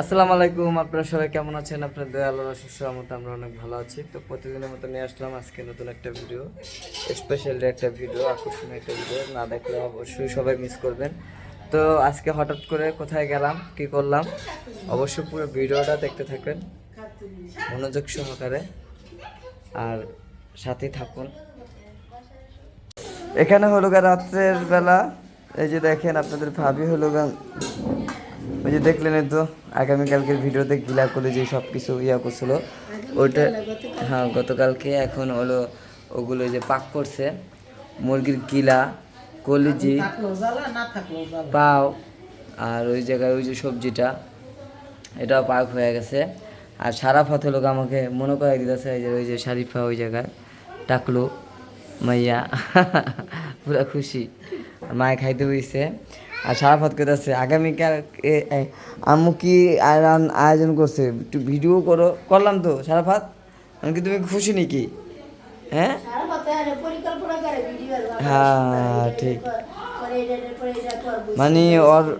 আসসালামু আলাইকুম, আপনারা সবাই কেমন আছেন? আপনার দয়া আল্লাহর সুস্থ মতো আমরা অনেক ভালো আছি। তো প্রতিদিনের মতো নিয়ে আসলাম আজকে নতুন একটা ভিডিও স্পেশালি একটা ভিডিও আকর্ষণীয় একটা ভিডিও না দেখলে অবশ্যই সবাই মিস করবেন। তো আজকে হঠাৎ করে কোথায় গেলাম, কি করলাম, অবশ্যই পুরো ভিডিওটা দেখতে থাকবেন, মনোযোগ সহকারে। আর সাথেই থাকুন। এখানে হলো গা রাত্রের বেলা, এই যে দেখেন আপনাদের ভাবি হলো গা ওই যে দেখলেন তো, আগামীকালকের ভিডিওতে গিলা করে যে সব কিছু ইয়া করছিল, ওইটা হ্যাঁ গতকালকে এখন হলো ওগুলো যে পাক করছে, মুরগির গিলা, কলিজি, পাও, আর ওই জায়গায় ওই যে সবজিটা, এটাও পাক হয়ে গেছে। আর হলো গা আমাকে মনে করাই দিতেছে, এই যে ওই যে শারিফা ওই জায়গায়, টাকলু, মাইয়া, পুরা খুশি। মায়ে খাইতে হইছে। আর সারাফাত করতেছে আগামীকাল আম্মু কি আয়োজন- আয়োজন করছে? একটু ভিডিও করো। করলাম তো সারাফাত। কি তুমি খুশি নাকি? হ্যাঁ? হ্যাঁ ঠিক। মানে ওর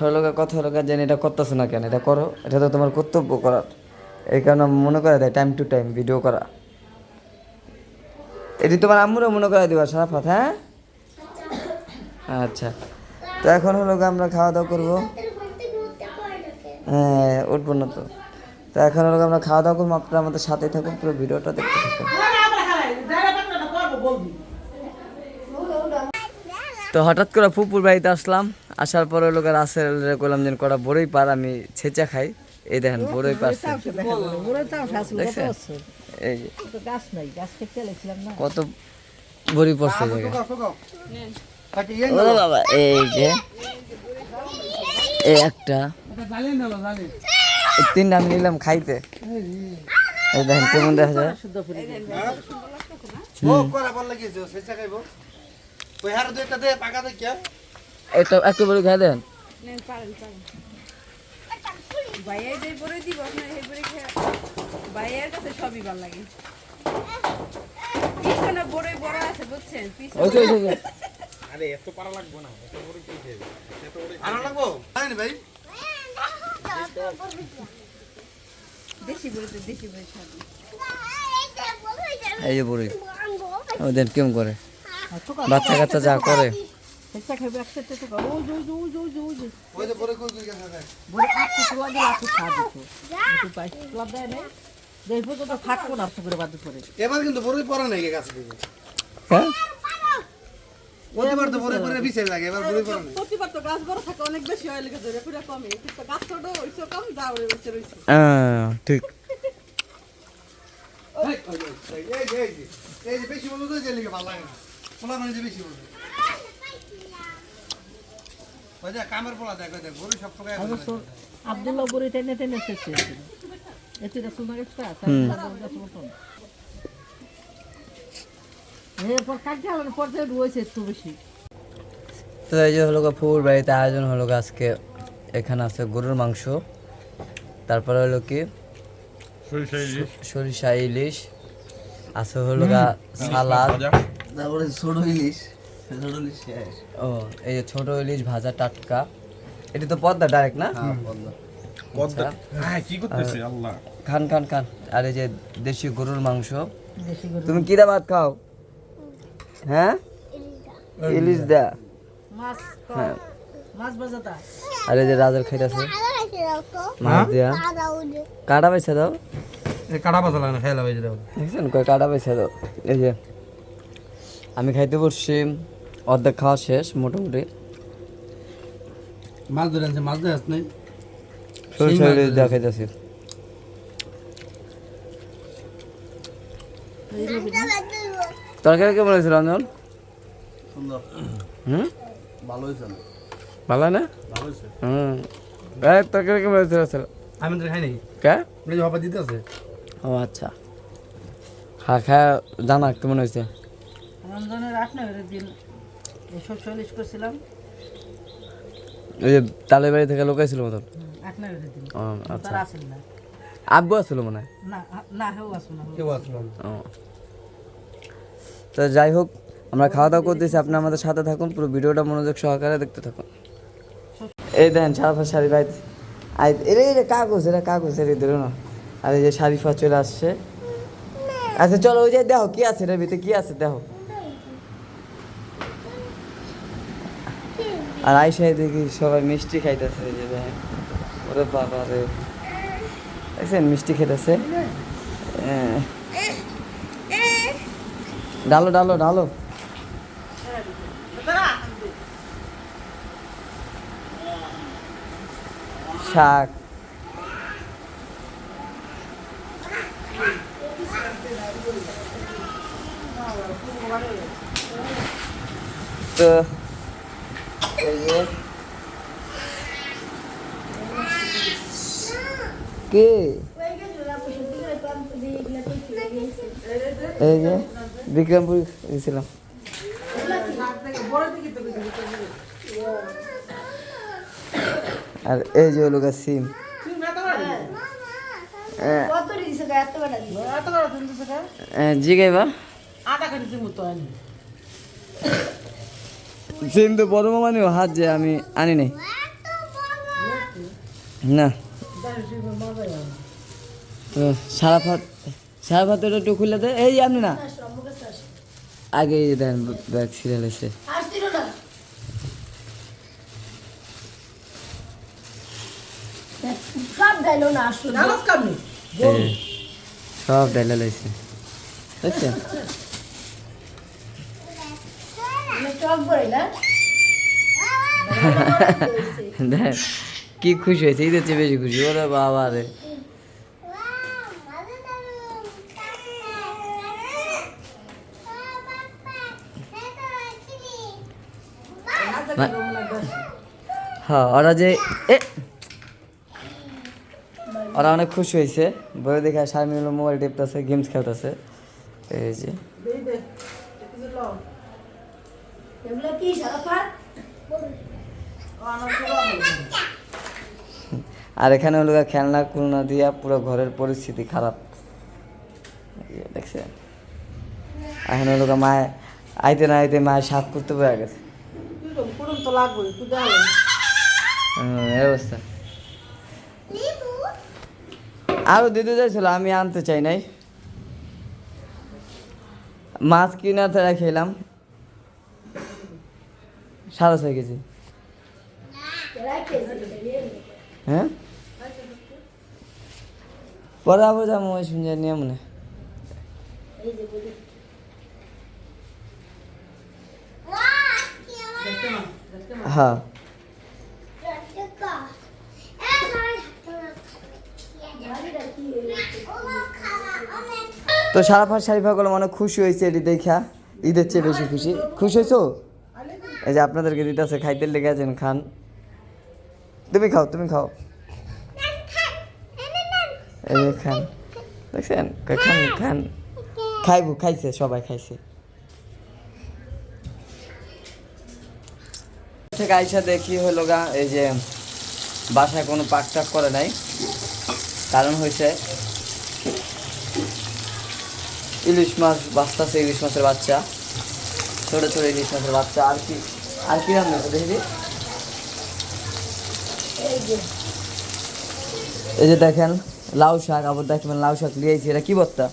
হলোকা কথা হলোকা যেন এটা করতেছো না কেন? এটা করো। এটা তো তোমার কর্তব্য করার। এই কারণে মনে করে দেয় টাইম টু টাইম ভিডিও করা। এটি তোমার আম্মুরও মনে করে দিবা সারাফাত হ্যাঁ? আচ্ছা। তো এখন হলো গিয়ে আমরা খাওয়া দাওয়া করব। হ্যাঁ উঠবো না তো। তো এখন হলো আমরা খাওয়া দাওয়া করব আপনারা আমাদের সাথে থাকুন পুরো ভিডিওটা দেখতে থাকুন। তো হঠাৎ করে ফুপুর বাড়িতে আসলাম আসার পরে লোকের রাসেল করলাম যেন কটা বড়ই পার আমি ছেঁচা খাই। এই দেখেন বড়ই পারছে এই কত বড়ি পড়ছে জায়গায়। ও বাবা এই যে এই একটা। তিনটা আমি নিলাম খাইতে। এই দেখেন কেমন দেখা যায়। ও করা বল লাগিয়েছে? সে চাকাইব ওই হার দুইটা দে পাকা দে কে একটা একটু বড়ি খাই দেন ভাইয়া যে পরে দিব আপনার সেই পরে খেয়ে কাছে সবই ভালো লাগে। পিছনে বড়ই বড় আছে বুঝছেন? পিছনে তো, তো, তো। আরে এত পারা লাগবো না এত বড় কি খেয়ে এত বড় আনা লাগবো? জানেন ভাই। দেশি বড়িতে দেশি বড়ি খাবে। এই যে বড়ি ও কেমন করে? বাচ্চা কাচ্চা যা করে। গেছে এবার কিন্তু বড়ই পড়া নাই কে কাছে হ্যাঁ? প্রতিবার তো বড় করে বিছে লাগে এবার বড়ই পড়া প্রতিবার তো গাছ বড় থাকে অনেক বেশি হয় লেগে ধরে পুরো কমে। কিন্তু গাছ ছোট হইছে কম যা ওরে বসে হ্যাঁ, ঠিক। এই, ওই, ওই, এই এই এই যে বেশি বলতো যে লিগে ভালো লাগে না। পোলা মানে যে বেশি বলতো ওই কামের পোলা দেখ দেখ বড়ই সব সময় এক আব্দুল্লাহ বড়ি টেনে টেনে শেষ হলো পর্যায়ে রয়েছে একটু তো এই যে হলো গা ফুল বাড়িতে আয়োজন হলো আজকে। এখানে আছে গরুর মাংস তারপরে হলো কি? সরিষা ইলিশ। আছে হলো গা সালাদ। তারপরে ছোট ইলিশ ইলিশ ও এই যে ছোট ইলিশ ভাজা টাটকা। এটি তো পদ্মা ডাইরেক্ট না? আচ্ছা। খান খান খান। আর এই যে দেশি গরুর মাংস। তুমি কিরা ভাত খাও? হ্যাঁ? ইলিশ দা মাছ হ্যাঁ। মাছ বাজাতা যে রাজার মাছ দিয়া। কাটা পয়সা দাও। কাটা লাগে না হয়ে দেখছেন? কয় কাটা পয়সা দাও। এই যে আমি খাইতে বসছি। অর্ধেক খাওয়া শেষ মোটামুটি। মাছ ধরে ধরে আসছে তরকারি কেমন হয়েছিল রঞ্জন সুন্দর। হুম? ভালো হয়েছে না? ভালো না? ভালো হয়েছে। হুম। এই তরকারি কেমন হয়েছিল স্যার আমি তো খাই নাকি কে? এই যে বাবা দিতে আছে? ও আচ্ছা। খা খা জানা কেমন হয়েছে? রমজানের আট নয় দিন এসব চল্লিশ করছিলাম। ওই যে তালের বাড়ি থেকে লোকাইছিল মতন? আট নয় আচ্ছা। আব্বু আসছিল মনে হয়? না না হেও আসুন না। কেউ আসলো ও। তো যাই হোক, আমরা খাওয়া দাওয়া করতেছি। আপনি আমাদের সাথে থাকুন, পুরো ভিডিওটা মনোযোগ সহকারে দেখতে থাকুন। এই দেখেন সারাফা শাড়ি ভাই। আর এরে এরে, কাগজ, এরা কাগজ, এর, ধরো না। আর এই যে শারিফা চলে আসছে। আচ্ছা চলো, ওই যে দেখো, কি আছে রে ভিতরে, কি আছে দেখো। আর আইসাই দেখি সবাই মিষ্টি খাইতেছে, এই যে দেখেন। ওরে বাবা রে। দেখছেন, মিষ্টি খেতেছে? আহ। ডালো ডালো ডালো। শাক। তো কে? এই যে। বিক্রমপুর গেছিলাম। আর এই যে হলো সিম। আটা কাটিছে মতো সিম তো বড় মামানি হাত যে আমি আনি নাই। না। তো সারা ভাত ওটা একটু খুলে দে। এই আপনি না। আগে দেন ব্যাগ সিরিয়াল এসে এই সব ডাইলা লাইছে দেখ কি খুশি হয়েছে ঈদের চেয়ে বেশি খুশি। ওরে বাবা রে। হ্যাঁ ওরা যে এ! ওরা অনেক খুশি হয়েছে। বলে দেখে হলো মোবাইল টিপতেছে গেমস খেলতেছে। এই যে। আর এখানে হলো খেলনা কুলনা দিয়া পুরো ঘরের পরিস্থিতি খারাপ। দেখছে? এখন হলো গিয়ে মায়ে আইতে না আইতে মায়ের সাফ করতে পেরে গেছে। তো লাগবে অবস্থা। আরও দিতে চাইছিল আমি আনতে চাই নাই। মাছ কিনা তারা খেলাম সাড়ে ছয় কেজি। হ্যাঁ? পরে আবার যাব, ওই শুনছে, নিয়ে মনে। হ্যাঁ। তো সারাফা শারিফা গুলো মানে খুশি হয়েছে এটি দেখা। ঈদের চেয়ে বেশি খুশি। খুশি হয়েছো? এই যে আপনাদেরকে দিতেছে খাইতে লেগে আছেন, খান। তুমি খাও তুমি খাও। এই খান। দেখছেন? খান খান। খাইবো, খাইছে, সবাই খাইছে। থেকে আইসা দেখি হলো গা, এই যে বাসায় কোনো পাক টাক করে নাই। কারণ হয়েছে ইলিশ মাছ বাচ্চাছে ইলিশ মাছের বাচ্চা ছোট ছোট ইলিশ মাছের বাচ্চা আর কি আর কি রান্না দেখি। এই যে দেখেন লাউ শাক আবার দেখবেন লাউ শাক লিয়েছি এটা কি বত্তা?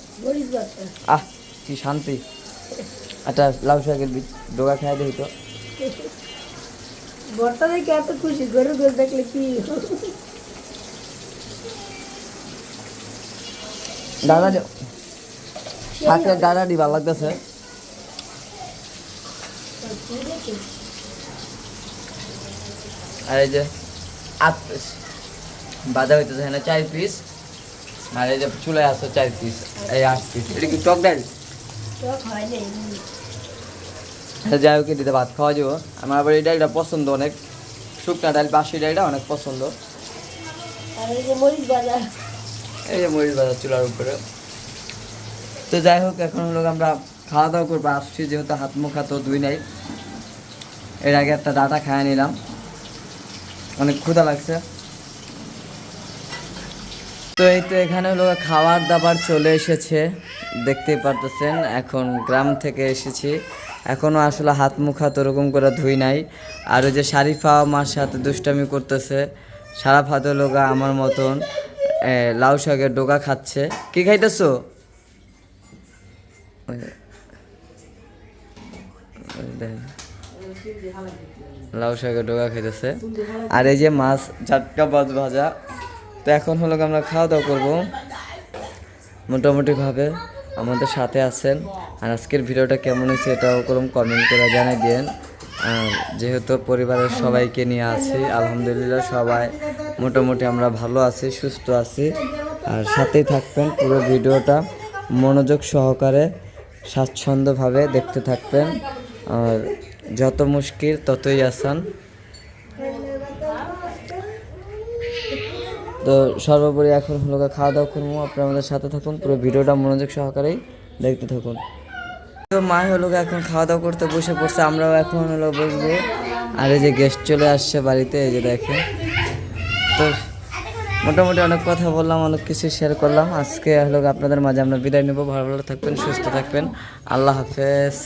আহ কি শান্তি। একটা লাউ শাকের ডোগা খাই দেখি তো। ভর্তা দেখে এত খুশি গরু গোল দেখলে কি? দাদা শাকের ডাড়াডি ভালো লাগতেছে। আর এই যে আট পিস বাজা হইতেছে চার পিস আর এই যে চুলায় চার পিস এই আট পিস এটা কি টক ডাল? হ্যাঁ, যাই হোক দিতে ভাত খাওয়া যাব। আমার আবার এই ডালটা পছন্দ অনেক। শুকনা ডাল বাসি ডালটা অনেক পছন্দ। এই যে মরিচ বাজার চুলার উপরে। তো যাই হোক, এখন হলো আমরা খাওয়া দাওয়া করব। আসছি যেহেতু হাত মুখ হাত ধুই নাই। এর আগে একটা ডাটা খায় নিলাম। অনেক ক্ষুধা লাগছে। তো এই তো এখানে হলো খাবার দাবার চলে এসেছে। দেখতেই পারতেছেন, এখন গ্রাম থেকে এসেছি। এখনও আসলে হাত মুখ হাত ওরকম করে ধুই নাই। আর ওই যে শারিফা মার সাথে দুষ্টামি করতেছে। সারা ফাত হলো গা আমার মতন লাউ শাকের ডোকা খাচ্ছে। কি খাইতেছো। লাউ শাকের ডোকা খাইতেছে। আর এই যে মাছ চাটকা মাছ ভাজা। তো এখন হলো আমরা খাওয়া দাওয়া করব। মোটামুটিভাবে আমাদের সাথে আছেন। আর আজকের ভিডিওটা কেমন হয়েছে এটাও করুন কমেন্ট করে জানাই দিন আর যেহেতু পরিবারের সবাইকে নিয়ে আছি, আলহামদুলিল্লাহ সবাই মোটামুটি আমরা ভালো আছি, সুস্থ আছি। আর সাথেই থাকবেন পুরো ভিডিওটা। মনোযোগ সহকারে স্বাচ্ছন্দ্যভাবে দেখতে থাকবেন। আর যত মুশকিল, ততই আসান। তো সর্বোপরি এখন হলো খাওয়া দাওয়া করব। আপনারা আমাদের সাথে থাকুন, পুরো ভিডিওটা মনোযোগ সহকারেই দেখতে থাকুন। তো মা হলো এখন খাওয়া দাওয়া করতে বসে পড়ছে, আমরাও এখন হলো বসবো। আর এই যে গেস্ট চলে আসছে বাড়িতে, এই যে দেখেন। তো মোটামুটি অনেক কথা বললাম, অনেক কিছু শেয়ার করলাম। আজকে হলো আপনাদের মাঝে আমরা বিদায় নেব। ভালো ভালো থাকবেন, সুস্থ থাকবেন। আল্লাহ হাফেজ।